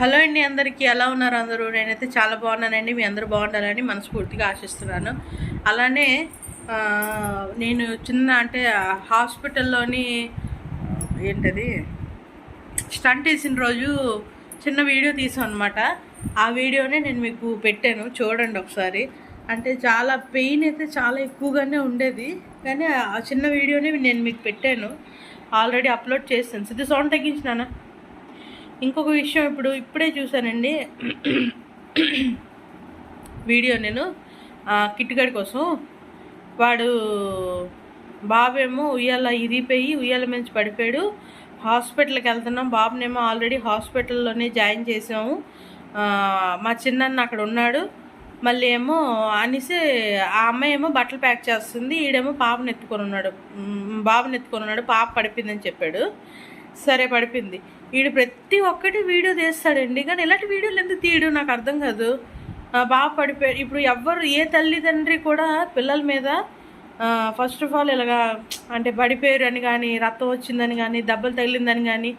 Hello అండి అందరికీ ఎలా ఉన్నారు అందరూ? నేనైతే చాలా బాగున్నానండి. మీ అందరూ బాగుండాలని మనస్ఫూర్తిగా ఆశిస్తున్నాను. అలానే నేను చిన్న అంటే హాస్పిటల్లోని ఏంటది? స్టంట్ వేసిన రోజు చిన్న వీడియో తీసాను అనమాట ఆ వీడియోనే నేను మీకు పెట్టాను. చూడండి ఒకసారి. అంటే చాలా పెయిన్ అయితే చాలా ఎక్కువగానే ఉండేది. కానీ ఆ చిన్న వీడియోనే నేను మీకు పెట్టాను. ఆల్రెడీ అప్లోడ్ చేస్తాను సిద్ధి సౌండ్ తగ్గించినానా ఇంకొక విషయం ఇప్పుడు ఇప్పుడే చూశానండి. వీడియో నేను ఆ, కిట్టుగడి కోసం. వాడు బాబేమో ఉయ్యాల ఇరిగిపోయి ఉయ్యాల మించి పడిపోయాడు. హాస్పిటల్కి వెళ్తున్నాం. బాబునేమో ఆల్రెడీ హాస్పిటల్లోనే జాయిన్ చేసాము మా చిన్నన్న అక్కడ ఉన్నాడు. మళ్ళీ ఏమో అనేసి ఆ అమ్మాయి ఏమో బట్టలు ప్యాక్ చేస్తుంది. ఈడేమో పాపను ఎత్తుకొని ఉన్నాడు. బాబుని ఎత్తుకొని ఉన్నాడు. పాప పడిపోయిందని చెప్పాడు. సరే పడిపోయింది. వీడు ప్రతి ఒక్కటి వీడియో తీస్తాడండి. కానీ ఇలాంటి వీడియోలు ఎందుకు తీయడు? నాకు అర్థం కాదు. బాగా పడిపోయాడు ఇప్పుడు ఎవ్వరు ఏ తల్లిదండ్రి కూడా పిల్లల మీద ఫస్ట్ ఆఫ్ ఆల్ ఇలాగా అంటే పడిపోయారు అని కానీ రక్తం వచ్చిందని కానీ దెబ్బలు తగిలిందని కానీ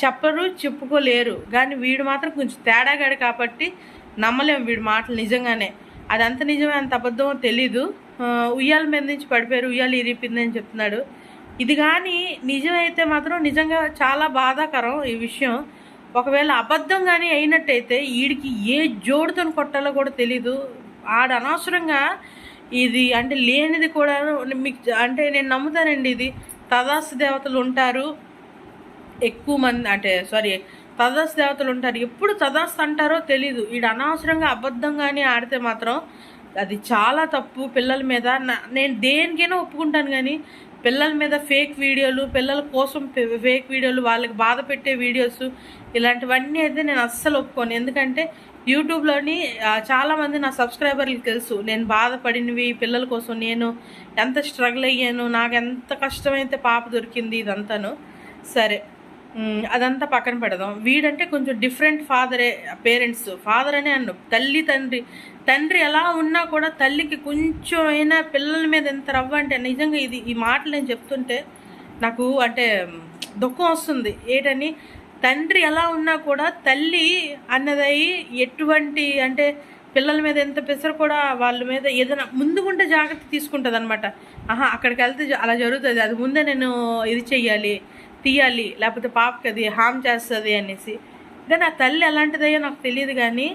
చెప్పరు చెప్పుకోలేరు. కానీ వీడు మాత్రం కొంచెం తేడాగాడు కాబట్టి నమ్మలేము వీడి మాటలు నిజంగానే. అది అంత నిజమే అంత అబద్ధమో తెలీదు. ఉయ్యాల మీద నుంచి పడిపోయారు ఉయ్యాలు ఇరిపిందని చెప్తున్నాడు. ఇది కానీ నిజమైతే మాత్రం నిజంగా చాలా బాధాకరం ఈ విషయం. ఒకవేళ అబద్ధం కానీ అయినట్టయితే వీడికి ఏ జోడుతో కొట్టాలో కూడా తెలీదు. ఆడ అనవసరంగా ఇది అంటే లేనిది కూడా మీకు అంటే నేను నమ్ముతానండి ఇది. తదాస్తు దేవతలు ఉంటారు. ఎక్కువ మంది అంటే సారీ తదాస్తు దేవతలు ఉంటారు. ఎప్పుడు తదాస్ అంటారో తెలీదు. వీడు అనవసరంగా అబద్ధంగానే ఆడితే మాత్రం అది చాలా తప్పు పిల్లల మీద. నేను దేనికైనా ఒప్పుకుంటాను కానీ పిల్లల మీద ఫేక్ వీడియోలు పిల్లల కోసం ఫేక్ వీడియోలు వాళ్ళకి బాధ పెట్టే వీడియోస్ ఇలాంటివన్నీ అయితే నేను అస్సలు ఒప్పుకోను. ఎందుకంటే యూట్యూబ్లోని చాలామంది నా సబ్స్క్రైబర్లకు తెలుసు. నేను బాధపడినవి పిల్లల కోసం నేను ఎంత స్ట్రగుల్ అయ్యాను నాకు ఎంత కష్టమైతే పాప దొరికింది ఇదంతాను. సరే. అదంతా పక్కన పెడదాం. వీడంటే కొంచెం డిఫరెంట్ ఫాదరే పేరెంట్స్ ఫాదర్ అనే అన్ను. తల్లి తండ్రి. తండ్రి ఎలా ఉన్నా కూడా తల్లికి కొంచెం అయినా పిల్లల మీద ఎంత రవ్వ అంటే నిజంగా ఇది ఈ మాటలు నేను చెప్తుంటే నాకు అంటే దుఃఖం వస్తుంది. ఏంటని? తండ్రి ఎలా ఉన్నా కూడా తల్లి అన్నదయి ఎటువంటి అంటే పిల్లల మీద ఎంత పెసరు కూడా వాళ్ళ మీద ఏదైనా ముందుకుంటే జాగ్రత్త తీసుకుంటుంది అనమాట ఆహా అక్కడికి వెళ్తే జ- అలా జరుగుతుంది. అది ముందే నేను ఇది చెయ్యాలి. తీయాలి లేకపోతే పాపకి అది హామ్ చేస్తుంది అనేసి. కానీ ఆ తల్లి ఎలాంటిదయ్యో నాకు తెలియదు కానీ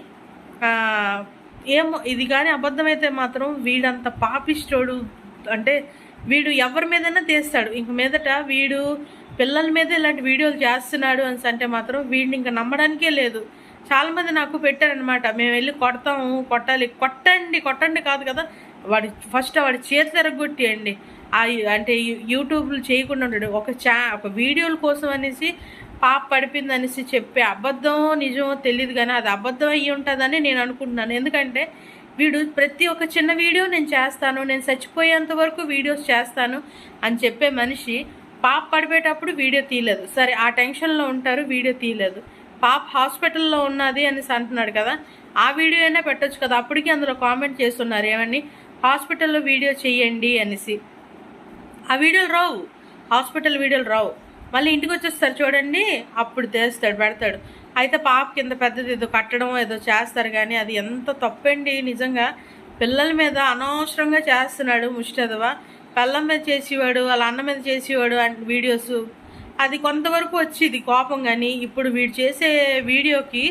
ఏమో ఇది కానీ అబద్ధమైతే మాత్రం వీడంత పాపిష్టోడు. అంటే వీడు ఎవరి మీదైనా తీస్తాడు. ఇంక మీదట వీడు పిల్లల మీద ఇలాంటి వీడియోలు చేస్తున్నాడు అని అంటే మాత్రం వీడిని ఇంకా నమ్మడానికే లేదు. చాలామంది నాకు పెట్టారనమాట మేము వెళ్ళి కొడతాము కొట్టాలి. కొట్టండి కొట్టండి కాదు కదా వాడి ఫస్ట్ వాడి చేతి తిరగొట్టేయండి అంటే యూట్యూబ్లు చేయకుండా ఉండడం ఒక చా ఒక వీడియోల కోసం అనేసి పాప పడిపోయింది అనేసి చెప్పే అబద్ధం నిజమో తెలియదు కానీ అది అబద్ధం అయ్యి ఉంటుందని నేను అనుకుంటున్నాను. ఎందుకంటే వీడు ప్రతి ఒక్క చిన్న వీడియో నేను చేస్తాను నేను చచ్చిపోయేంత వరకు వీడియోస్ చేస్తాను అని చెప్పే మనిషి పాప పడిపోయేటప్పుడు వీడియో తీయలేదు. సరే ఆ టెన్షన్లో ఉంటారు వీడియో తీయలేదు. పాప హాస్పిటల్లో ఉన్నది అనేసి అంటున్నాడు కదా ఆ వీడియో అయినా పెట్టచ్చు కదా. అప్పటికీ అందులో కామెంట్ చేస్తున్నారు ఏమని హాస్పిటల్లో వీడియో చేయండి అనేసి. ఆ వీడియోలు రావు. హాస్పిటల్ వీడియోలు రావు. మళ్ళీ ఇంటికి వచ్చేస్తారు చూడండి అప్పుడు తెస్తాడు పెడతాడు. అయితే పాప కింద పెద్దది ఏదో కట్టడం ఏదో చేస్తారు కానీ అది ఎంత తప్పండి. నిజంగా పిల్లల మీద అనవసరంగా చేస్తున్నాడు ముష్టదవా పిల్లల మీద చేసేవాడు వాళ్ళ అన్న మీద చేసేవాడు అంటే వీడియోస్. అది కొంతవరకు వచ్చింది కోపం కానీ ఇప్పుడు వీడు చేసే వీడియోకి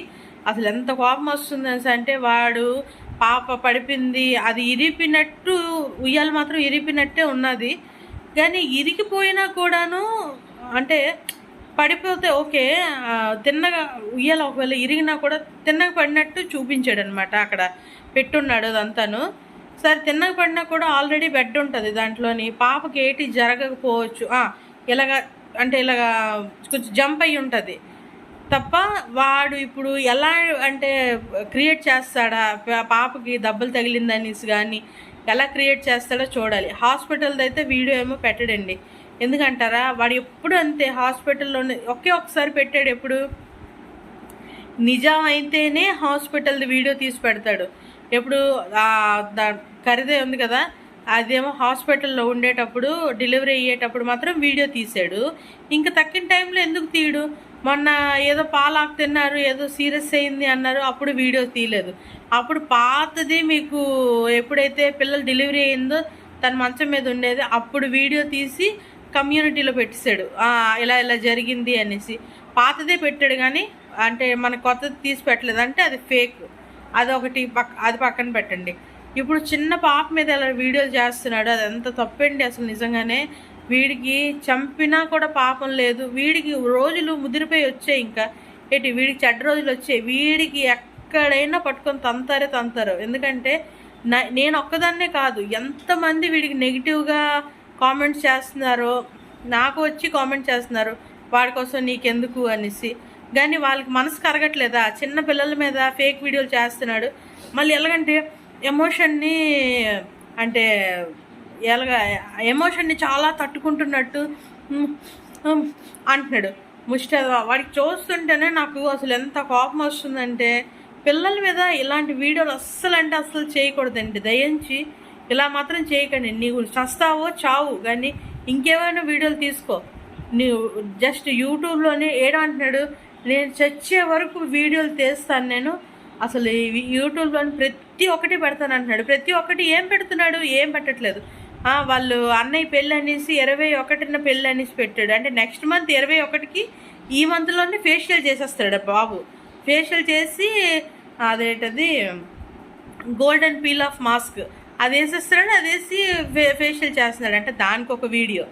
అసలు ఎంత కోపం వస్తుంది అంటే వాడు పాప పడిపింది అది ఇరిపినట్టు ఉయ్యాలు మాత్రం ఇరిపినట్టే ఉన్నది. కానీ ఇరిగిపోయినా కూడాను అంటే పడిపోతే ఓకే తిన్నగా ఉయ్యాల ఒకవేళ ఇరిగినా కూడా తిన్నగా పడినట్టు చూపించాడు అనమాట అక్కడ పెట్టున్నాడు అదంతాను. సరే తిన్నగా పడినా కూడా ఆల్రెడీ బెడ్ ఉంటుంది దాంట్లోని పాపకి ఏటి జరగకపోవచ్చు. ఇలాగా ఇలాగ అంటే ఇలాగా కొంచెం జంప్ అయ్యి ఉంటుంది. తప్ప వాడు ఇప్పుడు ఎలా అంటే క్రియేట్ చేస్తాడా? పాపకి దెబ్బలు తగిలిందనేసి కానీ ఎలా క్రియేట్ చేస్తాడో చూడాలి. హాస్పిటల్ది అయితే వీడియో ఏమో పెట్టడండి. ఎందుకంటారా? వాడు ఎప్పుడు అంతే హాస్పిటల్లోనే ఒకే ఒకసారి పెట్టాడు ఎప్పుడు? నిజం అయితేనే హాస్పిటల్ది వీడియో తీసి పెడతాడు. ఎప్పుడు? దా ఖరీదే ఉంది కదా? అదేమో హాస్పిటల్లో ఉండేటప్పుడు డెలివరీ అయ్యేటప్పుడు మాత్రం వీడియో తీసాడు ఇంకా తక్కిన టైంలో ఎందుకు తీయడు? మొన్న ఏదో పాలాకు తిన్నారు ఏదో సీరియస్ అయింది అన్నారు అప్పుడు వీడియో తీయలేదు. అప్పుడు పాతది మీకు ఎప్పుడైతే పిల్లలు డెలివరీ అయిందో తన మంచం మీద ఉండేది అప్పుడు వీడియో తీసి కమ్యూనిటీలో పెట్టేశాడు. ఇలా ఇలా జరిగింది అనేసి. పాతదే పెట్టాడు కానీ అంటే మన కొత్తది తీసి పెట్టలేదు. అంటే అది ఫేక్. అది ఒకటి పక్క అది పక్కన పెట్టండి. ఇప్పుడు చిన్న పాప మీద ఇలా వీడియోలు చేస్తున్నాడు అది ఎంత తప్పండి అసలు నిజంగానే? వీడికి చంపినా కూడా పాపం లేదు. వీడికి రోజులు ముదిరిపోయి వచ్చాయి ఇంకా. ఏంటి వీడికి చెడ్డ రోజులు వచ్చాయి. వీడికి ఎక్కడైనా పట్టుకొని తంతారే తంతారు. ఎందుకంటే నేను ఒక్కదాన్నే కాదు. ఎంతమంది వీడికి నెగిటివ్గా కామెంట్స్ చేస్తున్నారో నాకు వచ్చి కామెంట్ చేస్తున్నారు. వాడి కోసం నీకెందుకు అనేసి. కానీ వాళ్ళకి మనసు కరగట్లేదా? చిన్న పిల్లల మీద ఫేక్ వీడియోలు చేస్తున్నాడు. మళ్ళీ ఎలాగంటే ఎమోషన్ని అంటే ఎలాగ ఎమోషన్ని చాలా తట్టుకుంటున్నట్టు అంటున్నాడు. ముష్టగా వాడికి చూస్తుంటేనే నాకు అసలు ఎంత కోపం వస్తుందంటే పిల్లల మీద ఇలాంటి వీడియోలు అస్సలు అంటే అస్సలు చేయకూడదండి. దయించి ఇలా మాత్రం చేయకండి. నీవు చస్తావో చావు కానీ ఇంకేమైనా వీడియోలు తీసుకో. నీవు జస్ట్ యూట్యూబ్లోనే ఏడంటున్నాడు నేను చచ్చే వరకు వీడియోలు తీస్తాను నేను. అసలు యూట్యూబ్ యూట్యూబ్లోని ప్రతి ఒక్కటి పెడతాను అంటున్నాడు. ప్రతి ఒక్కటి ఏం పెడుతున్నాడు ఏం పెట్టట్లేదు. వాళ్ళు అన్నయ్య పెళ్ళి అనేసి ఇరవై ఒకటిన పెళ్ళి అనేసి పెట్టాడు. అంటే నెక్స్ట్ మంత్ ఇరవై ఒకటికి ఈ మంత్లోనే ఫేషియల్ చేసేస్తాడు బాబు. ఫేషియల్ చేసి అదేంటది గోల్డెన్ పీల్ ఆఫ్ మాస్క్. అది వేసేస్తున్నాడు అది వేసి ఫే ఫేషియల్ చేస్తున్నాడు. అంటే దానికి ఒక వీడియో.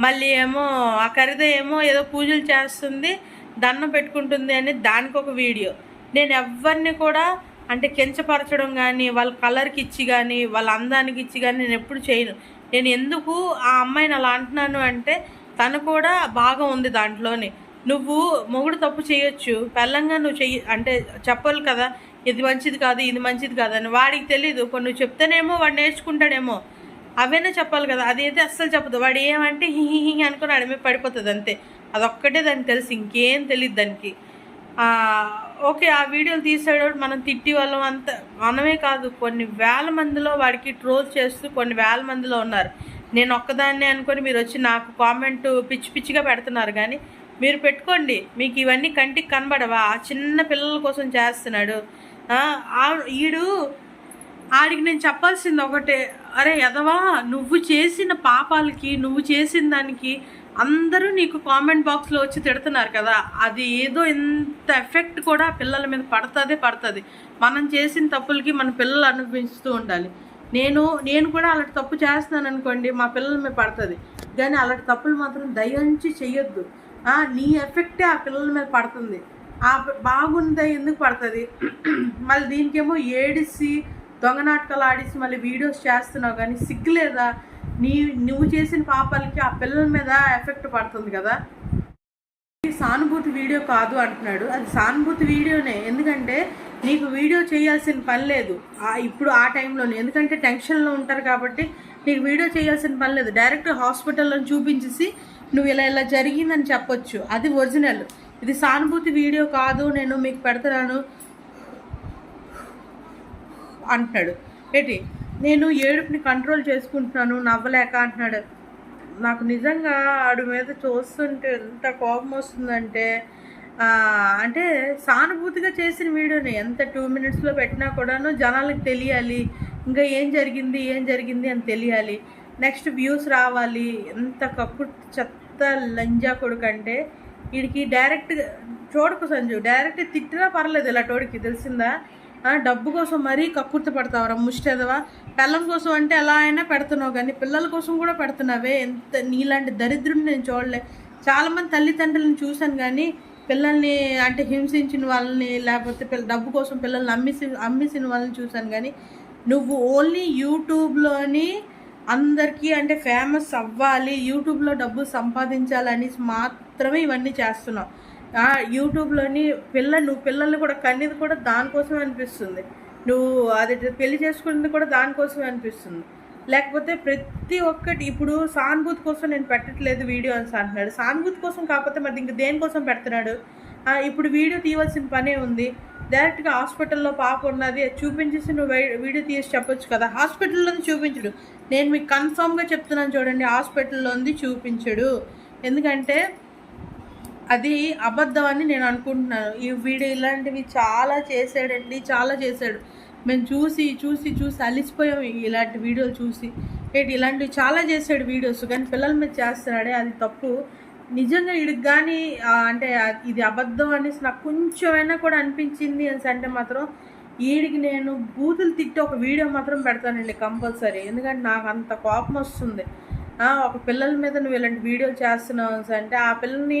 మళ్ళీ ఏమో ఆ ఖరీద ఏమో ఏదో పూజలు చేస్తుంది దండం పెట్టుకుంటుంది అని దానికి ఒక వీడియో. నేను ఎవరిని కూడా అంటే కించపరచడం కానీ వాళ్ళ కలర్కి ఇచ్చి కానీ వాళ్ళ అందానికి ఇచ్చి కానీ నేను ఎప్పుడు చేయను. నేను ఎందుకు ఆ అమ్మాయిని అలా అంటున్నాను అంటే తను కూడా బాగా ఉంది దాంట్లోని. నువ్వు మొగుడు తప్పు చేయొచ్చు పెళ్ళంగా నువ్వు చెయ్యి అంటే చెప్పాలి కదా ఇది మంచిది కాదు ఇది మంచిది కాదు అని. వాడికి తెలీదు కొన్ని నువ్వు చెప్తేనేమో వాడు నేర్చుకుంటాడేమో. అవైనా చెప్పాలి కదా అదైతే అస్సలు చెప్పదు. వాడు ఏమంటే హి హి హి అనుకుని అడిమే పడిపోతుంది అంతే. అదొక్కటే దానికి తెలుసు ఇంకేం తెలియదు దానికి. ఓకే ఆ వీడియోలు తీసాడు మనం తిట్టి వాళ్ళం అంత మనమే కాదు కొన్ని వేల మందిలో వాడికి ట్రోల్ చేస్తూ కొన్ని వేల మందిలో ఉన్నారు. నేను ఒక్కదాన్నే అనుకొని మీరు వచ్చి నాకు కామెంట్ పిచ్చి పిచ్చిగా పెడుతున్నారు కానీ మీరు పెట్టుకోండి మీకు ఇవన్నీ కంటికి కనబడవా? ఆ చిన్న పిల్లల కోసం చేస్తున్నాడు. ఈడు ఆడికి నేను చెప్పాల్సింది ఒకటే అరే ఎదవా నువ్వు చేసిన పాపాలకి నువ్వు చేసిన దానికి అందరూ నీకు కామెంట్ బాక్స్లో వచ్చి తిడుతున్నారు కదా అది ఏదో ఇంత ఎఫెక్ట్ కూడా పిల్లల మీద పడుతుంది పడుతుంది. మనం చేసిన తప్పులకి మన పిల్లలు అనిపించుతూ ఉండాలి. నేను నేను కూడా అలాంటి తప్పు చేస్తున్నాను అనుకోండి మా పిల్లల మీద పడుతుంది. కానీ అలాంటి తప్పులు మాత్రం దయించి చెయ్యొద్దు. నీ ఎఫెక్టే ఆ పిల్లల మీద పడుతుంది. ఆ ప- బాగుందా ఎందుకు పడుతుంది? మళ్ళీ దీనికేమో ఏడిసి దొంగ నాటకాలు ఆడిసి మళ్ళీ వీడియోస్ చేస్తున్నావు కానీ సిగ్గులేదా? నీ నువ్వు చేసిన పాపాలకి ఆ పిల్లల మీద ఎఫెక్ట్ పడుతుంది కదా. సానుభూతి వీడియో కాదు అంటున్నాడు. అది సానుభూతి వీడియోనే. ఎందుకంటే నీకు వీడియో చేయాల్సిన పని లేదు. ఇప్పుడు ఆ టైంలోనే. ఎందుకంటే టెన్షన్లో ఉంటారు కాబట్టి నీకు వీడియో చేయాల్సిన పని లేదు. డైరెక్ట్ హాస్పిటల్లో చూపించేసి నువ్వు ఇలా ఇలా జరిగిందని చెప్పొచ్చు. అది ఒరిజినల్. ఇది సానుభూతి వీడియో కాదు నేను మీకు పెడుతున్నాను అంటున్నాడు. ఏంటి? నేను ఏడుపుని కంట్రోల్ చేసుకుంటున్నాను నవ్వలేక అంటున్నాడు. నాకు నిజంగా ఆడి మీద చూస్తుంటే ఎంత కోపం వస్తుందంటే అంటే సానుభూతిగా చేసిన వీడియోని. ఎంత టూ మినిట్స్లో పెట్టినా కూడాను జనాలకు తెలియాలి. ఇంకా ఏం జరిగింది ఏం జరిగింది అని తెలియాలి. నెక్స్ట్ వ్యూస్ రావాలి. ఎంత కప్పు చెత్త లంజా కొడుకంటే వీడికి డైరెక్ట్ చూడకు సంజు డైరెక్ట్ తిట్టినా పర్లేదు ఇలా టోడికి తెలిసిందా? డబ్బు కోసం మరీ కక్కుర్తి పడతావరా ముష్టేదవా? పిల్లల కోసం అంటే ఎలా అయినా పెడుతున్నావు కానీ పిల్లల కోసం కూడా పెడుతున్నావే. ఎంత నీలాంటి దరిద్రుని నేను చూడలే. చాలామంది తల్లిదండ్రులను చూశాను కానీ పిల్లల్ని అంటే హింసించిన వాళ్ళని లేకపోతే పిల్ల డబ్బు కోసం పిల్లల్ని అమ్మిసి అమ్మిసిన వాళ్ళని చూశాను కానీ నువ్వు ఓన్లీ యూట్యూబ్లోని అందరికీ అంటే ఫేమస్ అవ్వాలి యూట్యూబ్లో డబ్బు సంపాదించాలని మాత్రమే ఇవన్నీ చేస్తున్నావు. యూట్యూబ్లోని పిల్ల నువ్వు పిల్లల్ని కూడా కన్నీది కూడా దానికోసమే అనిపిస్తుంది. నువ్వు అది పెళ్ళి చేసుకున్నది కూడా దానికోసమే అనిపిస్తుంది. లేకపోతే ప్రతి ఒక్కటి ఇప్పుడు సానుభూతి కోసం నేను పెట్టట్లేదు వీడియో అని అంటున్నాడు. సానుభూతి కోసం కాకపోతే మరి ఇంక దేనికోసం పెడుతున్నాడు? ఇప్పుడు వీడియో తీయవలసిన పనే ఉంది. డైరెక్ట్గా హాస్పిటల్లో పాప ఉన్నది అది చూపించేసి నువ్వు వీడియో తీసి చెప్పొచ్చు కదా. హాస్పిటల్లో చూపించడు. నేను మీకు కన్ఫామ్గా చెప్తున్నాను చూడండి హాస్పిటల్లో ఉంది చూపించడు. ఎందుకంటే అది అబద్ధం అని నేను అనుకుంటున్నాను. ఈ వీడు ఇలాంటివి చాలా చేశాడండి చాలా చేశాడు. మేము చూసి చూసి చూసి అలిసిపోయాం ఇలాంటి వీడియోలు చూసి. ఏంటి ఇలాంటివి చాలా చేశాడు వీడియోస్ కానీ పిల్లల మీద చేస్తున్నాడే అది తప్పు. నిజంగా వీడికి కానీ అంటే ఇది అబద్ధం అనేసి నాకు కొంచెమైనా కూడా అనిపించింది అని అంటే మాత్రం వీడికి నేను బూతులు తిట్టి ఒక వీడియో మాత్రం పెడతానండి కంపల్సరీ. ఎందుకంటే నాకు అంత కోపం వస్తుంది. ఒక పిల్లల మీద నువ్వు ఇలాంటి వీడియో చేస్తున్నావు అంటే ఆ పిల్లల్ని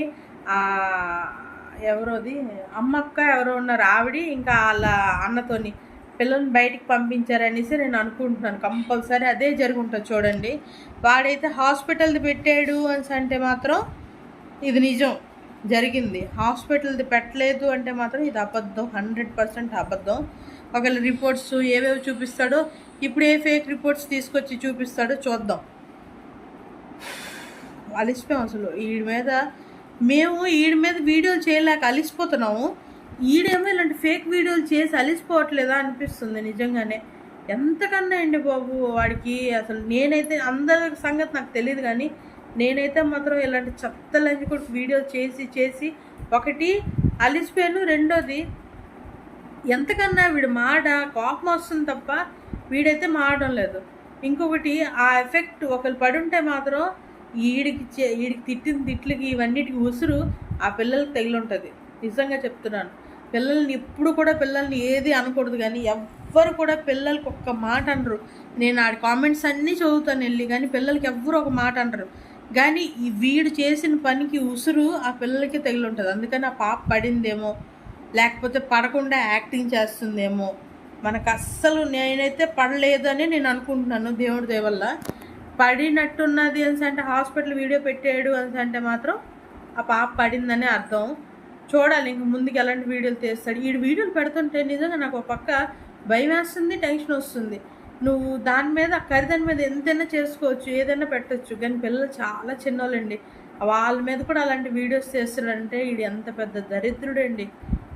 ఎవరోది? అమ్మక్క ఎవరో ఉన్నారు. ఆవిడ ఇంకా వాళ్ళ అన్నతోని పిల్లల్ని బయటికి పంపించారనేసి నేను అనుకుంటున్నాను. కంపల్సరీ అదే జరుగుంటుంది చూడండి. వాడైతే హాస్పిటల్ది పెట్టాడు అని అంటే మాత్రం ఇది నిజం. జరిగింది. హాస్పిటల్ది పెట్టలేదు అంటే మాత్రం ఇది అబద్ధం. హండ్రెడ్ పర్సెంట్ అబద్ధం. ఒకవేళ రిపోర్ట్స్ ఏవేవి చూపిస్తాడో ఇప్పుడు ఏ ఫేక్ రిపోర్ట్స్ తీసుకొచ్చి చూపిస్తాడో చూద్దాం. అలిసిపోయాం అసలు. వీడి మీద మేము వీడి మీద వీడియోలు చేయలేక అలిసిపోతున్నాము. ఈడేమో ఇలాంటి ఫేక్ వీడియోలు చేసి అలిసిపోవట్లేదా అనిపిస్తుంది నిజంగానే. ఎంతకన్నా అండి బాబు వాడికి అసలు నేనైతే అందరి సంగతి నాకు తెలియదు కానీ నేనైతే మాత్రం ఇలాంటి చెత్తలని కూడా వీడియో చేసి చేసి ఒకటి అలిసిపోయాను. రెండోది ఎంతకన్నా వీడు మాట కోపం వస్తుంది తప్ప వీడైతే మాడడం లేదు. ఇంకొకటి ఆ ఎఫెక్ట్ ఒకరు పడుంటే మాత్రం ఈడికి చే- ఈడికి తిట్టిన తిట్లకి ఇవన్నిటికి ఉసురు ఆ పిల్లలకి తగిలుంటుంది. నిజంగా చెప్తున్నాను. పిల్లల్ని ఎప్పుడు కూడా పిల్లల్ని ఏది అనకూడదు కానీ ఎవ్వరు కూడా పిల్లలకి ఒక్క మాట అనరు. నేను ఆడి కామెంట్స్ అన్నీ చదువుతాను వెళ్ళి కానీ పిల్లలకి ఎవ్వరు ఒక మాట అనరు. కానీ ఈ వీడు చేసిన పనికి ఉసురు ఆ పిల్లలకి తగిలుంటుంది. అందుకని ఆ పాప పడిందేమో లేకపోతే పడకుండా యాక్టింగ్ చేస్తుందేమో మనకు అస్సలు నేనైతే పడలేదని నేను అనుకుంటున్నాను దేవుడి దేవల్ల పడినట్టున్నది అని అంటే హాస్పిటల్ వీడియో పెట్టాడు అని అంటే మాత్రం ఆ పాప పడిందని అర్థం. చూడాలి ఇంక ముందుకు ఎలాంటి వీడియోలు తీస్తాడు. ఈ వీడియోలు పెడుతుంటే నిజంగా నాకు ఒక పక్క భయం వేస్తుంది టెన్షన్ వస్తుంది. నువ్వు దాని మీద ఖరీదాని మీద ఎంతైనా చేసుకోవచ్చు ఏదైనా పెట్టచ్చు. కానీ పిల్లలు చాలా చిన్నోళ్ళండి. వాళ్ళ మీద కూడా అలాంటి వీడియోస్ చేస్తాడంటే ఇది ఎంత పెద్ద దరిద్రుడండి.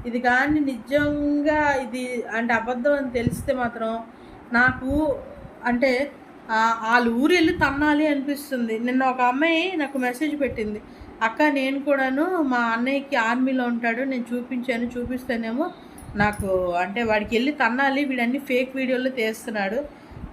ఇది కానీ నిజంగా ఇది అంటే అబద్ధం అని తెలిస్తే మాత్రం నాకు అంటే వాళ్ళ ఊరు వెళ్ళి తన్నాలి అనిపిస్తుంది. నిన్న ఒక అమ్మాయి నాకు మెసేజ్ పెట్టింది. అక్క నేను కూడాను మా అన్నయ్యకి ఆర్మీలో ఉంటాడు. నేను చూపించాను చూపిస్తేనేమో నాకు అంటే వాడికి వెళ్ళి తన్నాలి. వీడన్ని ఫేక్ వీడియోలు తీస్తున్నాడు.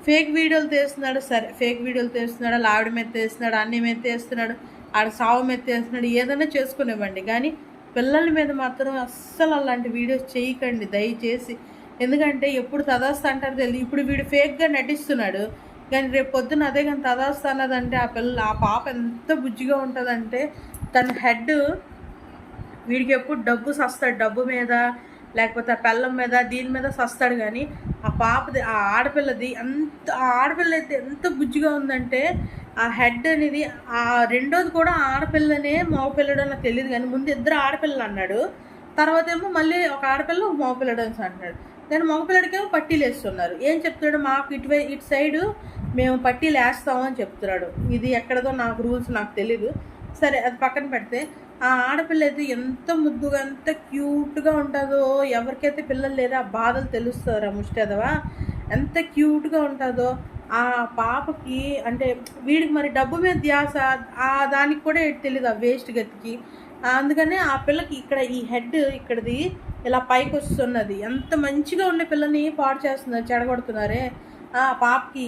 ఫేక్ వీడియోలు తీస్తున్నాడు. సరే ఫేక్ వీడియోలు తీస్తున్నాడు. వాళ్ళ ఆవిడ మీద తీస్తున్నాడు. అన్నయ్య మీద తీస్తున్నాడు. ఆడ సావు మీద తీస్తున్నాడు. ఏదైనా చేసుకునేవ్వండి కానీ పిల్లల మీద మాత్రం అస్సలు అలాంటి వీడియోస్ చేయకండి. దయచేసి. ఎందుకంటే ఎప్పుడు తదాస్త అంటారు తెలియదు ఇప్పుడు వీడు ఫేక్గా నటిస్తున్నాడు. కానీ రేపు పొద్దున అదే కానీ తదాస్త అన్నదంటే ఆ పిల్ల ఆ పాప ఎంత బుజ్జిగా ఉంటుందంటే తన హెడ్ వీడికి ఎప్పుడు డబ్బు సస్తాడు డబ్బు మీద లేకపోతే ఆ పెళ్ళం మీద దీని మీద సస్తాడు కానీ ఆ పాపది ఆ ఆడపిల్లది అంత ఆ ఆడపిల్ల అయితే ఎంత బుజ్జిగా ఉందంటే ఆ హెడ్ అనేది ఆ రెండోది కూడా ఆడపిల్లనే మగపిల్లడు నాకు తెలియదు కానీ ముందు ఇద్దరు ఆడపిల్లలు అన్నాడు. తర్వాత ఏమో మళ్ళీ ఒక ఆడపిల్ల ఒక మగపిల్లడు అని అంటున్నాడు. దాని మగపిల్లడికేమో పట్టీలు వేస్తున్నారు. ఏం చెప్తున్నాడు? మాకు ఇటువై ఇటు సైడు మేము పట్టీలు వేస్తామని అని చెప్తున్నాడు. ఇది ఎక్కడదో నాకు రూల్స్ నాకు తెలీదు. సరే అది పక్కన పెడితే ఆ ఆడపిల్ల అయితే ఎంత ముద్దుగా ఎంత క్యూట్గా ఉంటుందో ఎవరికైతే పిల్లలు లేరో ఆ బాధలు తెలుస్తారా ముష్టదవా ఎంత క్యూట్గా ఉంటుందో ఆ పాపకి అంటే వీడికి మరి డబ్బు మీద ధ్యాస ఆ దానికి కూడా ఏంటి ఆ వేస్ట్ గతికి. అందుకనే ఆ పిల్లకి ఇక్కడ ఈ హెడ్ ఇక్కడది ఇలా పైకి వస్తున్నది. ఎంత మంచిగా ఉండే పిల్లని పాడు చేస్తున్నారు చెడగొడుతున్నారే. ఆ పాపకి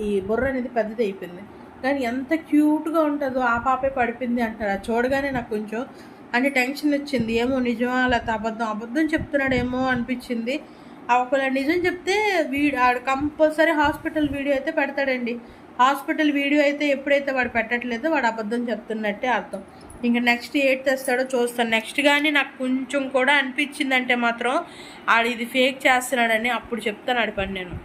ఈ- బుర్ర అనేది పెద్దది అయిపోయింది కానీ ఎంత క్యూట్గా ఉంటుందో ఆ పాపే పడిపోయింది అంటారు. అది చూడగానే నాకు కొంచెం అంటే టెన్షన్ వచ్చింది. ఏమో నిజమా లేకపోతే అబద్ధం? అబద్ధం చెప్తున్నాడేమో అనిపించింది. ఆ ఒకవేళ నిజం చెప్తే వీడు ఆడు కంపల్సరీ హాస్పిటల్ వీడియో అయితే పెడతాడండి. హాస్పిటల్ వీడియో అయితే ఎప్పుడైతే వాడు పెట్టట్లేదో వాడు అబద్ధం చెప్తున్నట్టే అర్థం. ఇంకా నెక్స్ట్ ఏట్ తెస్తాడో చూస్తాను. నెక్స్ట్ కానీ నాకు కొంచెం కూడా అనిపించిందంటే మాత్రం ఆడు ఇది ఫేక్ చేస్తున్నాడని అప్పుడు చెప్తాను ఆడి పని నేను.